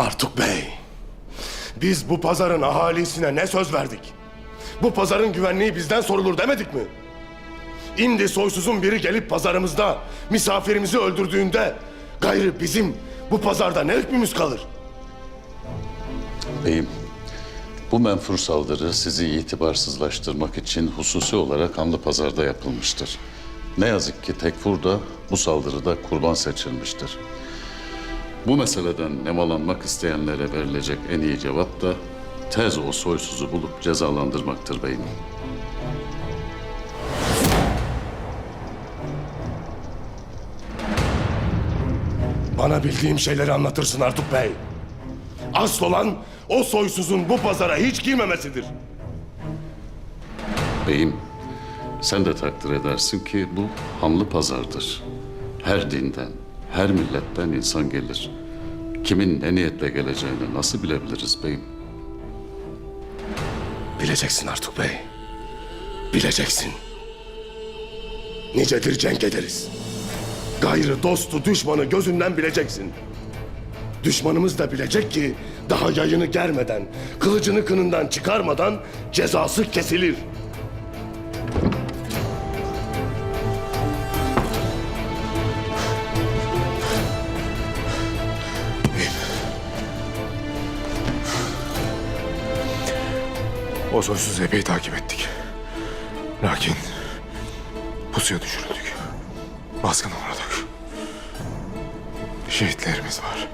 Artuk Bey, biz bu pazarın ahalisine ne söz verdik? Bu pazarın güvenliği bizden sorulur demedik mi? İndi soysuzun biri gelip pazarımızda misafirimizi öldürdüğünde gayrı bizim bu pazarda ne hükmümüz kalır? Beyim, bu menfur saldırı sizi itibarsızlaştırmak için hususi olarak Hanlı Pazar'da yapılmıştır. Ne yazık ki Tekfur da bu saldırıda kurban seçilmiştir. Bu meseleden nemalanmak isteyenlere verilecek en iyi cevap da tez o soysuzu bulup cezalandırmaktır beyim. Bana bildiğim şeyleri anlatırsın Artuk Bey. Asıl olan o soysuzun bu pazara hiç girmemesidir. Beyim, sen de takdir edersin ki bu Hanlı Pazar'dır. Her dinden, her milletten insan gelir. Kimin ne niyetle geleceğini nasıl bilebiliriz beyim? Bileceksin Artuk Bey. Bileceksin. Nicedir cenk ederiz. Gayrı dostu düşmanı gözünden bileceksin. Düşmanımız da bilecek ki daha yayını germeden, kılıcını kınından çıkarmadan cezası kesilir. O soysuzu epey takip ettik. Lakin pusuya düşürüldük. Baskına uğradık. Şehitlerimiz var.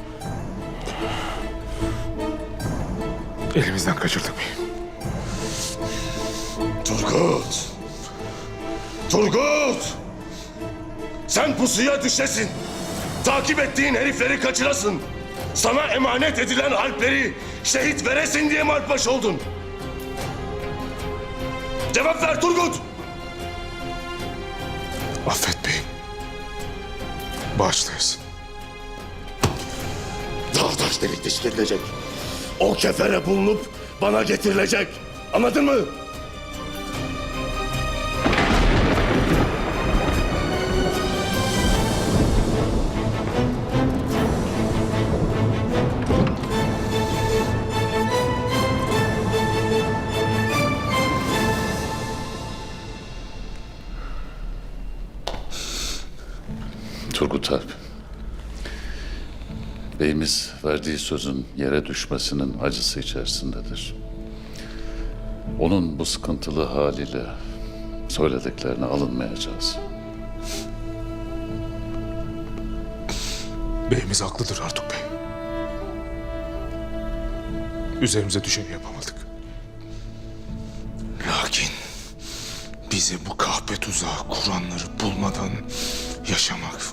Elimizden kaçırdık beyim. Turgut! Turgut! Sen pusuya düşesin. Takip ettiğin herifleri kaçırasın. Sana emanet edilen alpleri şehit veresin diye mi oldun? Cevap ver Turgut! Affet beyim. Bağışlayasın. Dağ taş delik edilecek. O kefere bulunup bana getirilecek. Anladın mı? Turgut Alp. Beyimiz verdiği sözün yere düşmesinin acısı içerisindedir. Onun bu sıkıntılı haliyle söylediklerine alınmayacağız. Beyimiz haklıdır Artuk Bey. Üzerimize düşeni yapamadık. Lakin bize bu kahpe tuzağı kuranları bulmadan yaşamak